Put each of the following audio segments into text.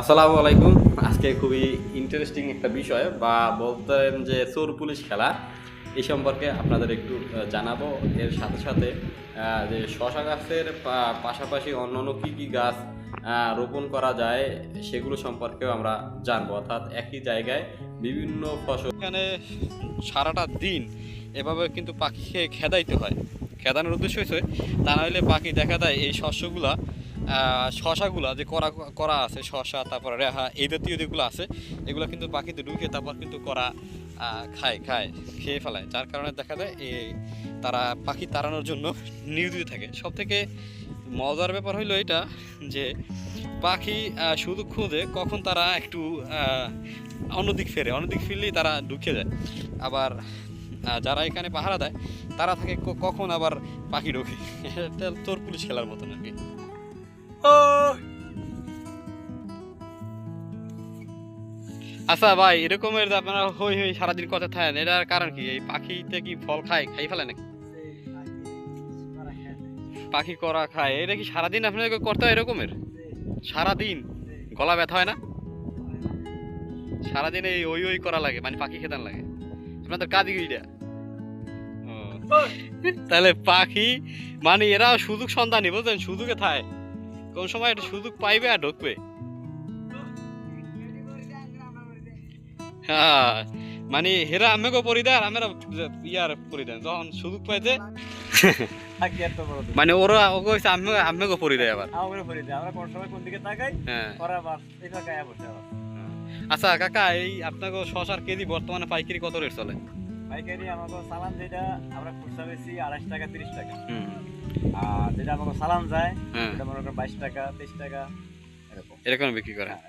আসসালামু আলাইকুম। আজকে খুবই ইন্টারেস্টিং একটা বিষয়, বা বলতেন যে চোর পুলিশ খেলা, এই সম্পর্কে আপনাদের একটু জানাব। এর সাথে সাথে যে শশা গাছের পাশাপাশি অন্যান্য কী কী গাছ রোপণ করা যায়, সেগুলো সম্পর্কেও আমরা জানব। অর্থাৎ একই জায়গায় বিভিন্ন ফসল। এখানে সারাটা দিন এভাবে কিন্তু পাখিকে খেদাইতে হয়। খেদানোর উদ্দেশ্য হয়েছে তা নাহলে পাখি দেখা দেয় এই শস্যগুলা শশাগুলা যে করা করা আছে, শশা, তারপর রেহা, এই জাতীয় যেগুলো আছে, এগুলো কিন্তু পাখিতে ঢুকে তারপর কিন্তু করা খায় খায়, খেয়ে ফেলায়। যার কারণে দেখা যায় এই তারা পাখি তাড়ানোর জন্য নিয়োজিত থাকে। সব থেকে মজার ব্যাপার হইল এটা যে, পাখি শুধু খুঁজে কখন তারা একটু অন্যদিক ফেরে অন্যদিক ফিরলেই তারা ঢুকে যায়। আবার যারা এখানে পাহারা দেয়, তারা থাকে কখন আবার পাখি ঢোকে। তোর পুলিশ খেলার মতন আর কি। আচ্ছা ভাই, এরকমের আপনারা হই হই সারাদিন কথা থাকেন, এটার কারণ কি? এই পাখিতে কি ফল খায়? খাই ফেলে নাকি? পাখি করা খায়। এটা কি সারাদিন আপনাদের করতে হয় এরকমের? সারাদিন? গলা ব্যথা হয় না? সারাদিন এই ওই ওই করা লাগে মানে পাখি খেতান লাগে। আপনাদের কাজ কি তাহলে পাখি মানে এরা সুযোগ সন্ধানী, বুঝলেন? সুযোগে থায়। কোন সময় একটা সুযোগ পাইবে আর ঢুকবে। হ্যাঁ মানে হেরা আমেগো আমরা ইয়ার পরিদেন যখন সুযোগ দুঃখ। মানে ওরা আবার। আমরা আমরা কোন সময় কোন দিকে তাকাই হ্যাঁ। বসে আবার। আচ্ছা কাকা এই আপনাকে শশার কেজি বর্তমানে পাইকারি কত রেট চলে? পাইকারি আমাকে সালান যেটা আমরা খুচরা বেশি আড়াইশ টাকা তিরিশ টাকা। আর যেটা আমাকে সালান যায় হ্যাঁ। সেটা মনে করেন বাইশ টাকা তেইশ টাকা এরকম। এরকম বিক্রি করে হ্যাঁ,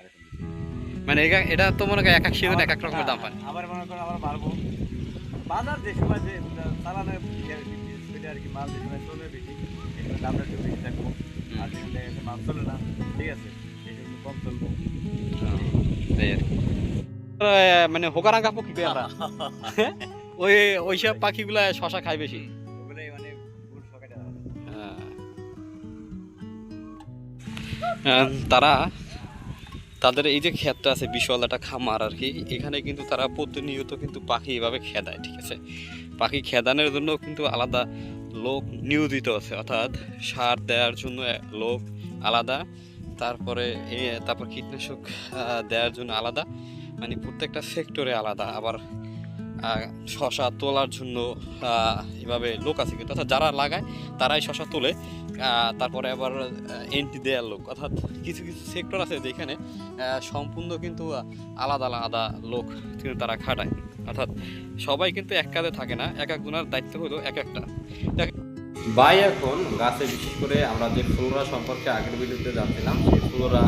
মানে এটা- তো মনে করেন এক এক সিজন এক এক রকমের দাম পায়। আবার মনে করেন আবার বাড়বো। বাজার যে সময় যে সালানের সেটা আর কি মাল যে সময় চলবে বেশি দামটা একটু বেশি থাকব। আর যেগুলো মাল চলে না ঠিক আছে জন্য কম চলবো। মানে হোকারাং কাপড় কি ওই ওইসব পাখিগুলা শশা খায় বেশি। মানে আহ, তারা তাদের এই যে ক্ষেতটা আছে বিশাল একটা খামার আর কি এখানে কিন্তু তারা প্রতিনিয়ত কিন্তু পাখি এভাবে খেদায় ঠিক আছে? পাখি খেদানোর জন্য কিন্তু আলাদা লোক নিয়োজিত আছে অর্থাৎ সার দেওয়ার জন্য লোক আলাদা। তারপরে তারপর কীটনাশক দেওয়ার জন্য আলাদা। মানে প্রত্যেকটা সেক্টরে আলাদা আবার শশা তোলার জন্য এভাবে লোক আছে কিন্তু অর্থাৎ যারা লাগায়, তারাই শশা তোলে। তারপরে আবার এন্টি দেয়ার লোক। অর্থাৎ কিছু কিছু সেক্টর আছে যেখানে সম্পূর্ণ কিন্তু আলাদা আলাদা লোক কিন্তু তারা খাটায়। অর্থাৎ সবাই কিন্তু এক কাজে থাকে না, এক একজনের দায়িত্ব হলো এক একটা। ভাই, এখন গাছে বিশেষ করে আমরা যে ফ্লোরা সম্পর্কে আগের ভিডিওতে জানছিলাম, সেই ফ্লোরা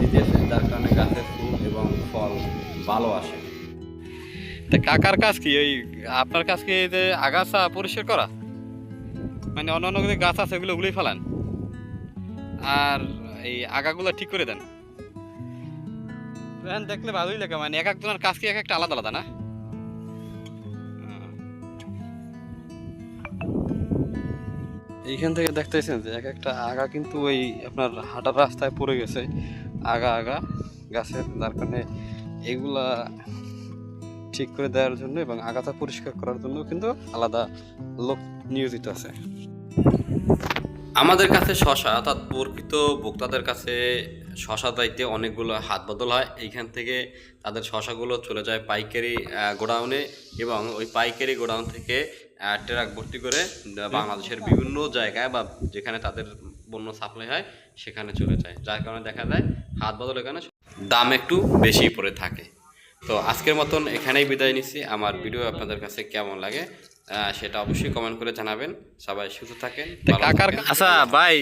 দিতেছে, যার কারণে গাছের ফুল এবং ফল ভালো আসে। তা কাকার কাজ কি? ওই আপনার কাজ কি যে আগাছা পরিষ্কার করা? মানে অন্যান্য যে গাছ আছে ওগুলো ওগুলোই ফেলান। আর এই আগাগুলো ঠিক করে দেন, দেখলে ভালোই লাগে। মানে এক একজনের কাজ কি এক একটা আলাদা আলাদা না? এইখান থেকে দেখতেছেন যে এক একটা আগা কিন্তু ওই আপনার হাঁটার রাস্তায় পড়ে গেছে। আগা আগা, গাছের, যার কারণে এগুলা ঠিক করে দেওয়ার জন্য এবং আগাছা পরিষ্কার করার জন্য কিন্তু আলাদা লোক নিয়োজিত আছে। আমাদের কাছে শশা অর্থাৎ প্রকৃত ভোক্তাদের কাছে শশা দাইতে অনেকগুলো হাত বদল হয়। এইখান থেকে তাদের শশাগুলো চলে যায় পাইকারি গোডাউনে এবং ওই পাইকারি গোডাউন থেকে ট্রাক ভর্তি করে বাংলাদেশের বিভিন্ন জায়গায় বা যেখানে তাদের পণ্য সাপ্লাই হয় সেখানে চলে যায়। যার কারণে দেখা যায় হাত বদল এখানে দাম একটু বেশি পড়ে থাকে। তো আজকের মতন এখানেই বিদায় নিচ্ছি। আমার ভিডিও আপনাদের কাছে কেমন লাগে সেটা অবশ্যই কমেন্ট করে জানাবেন। সবাই সুস্থ থাকেন কাকার আচ্ছা ভাই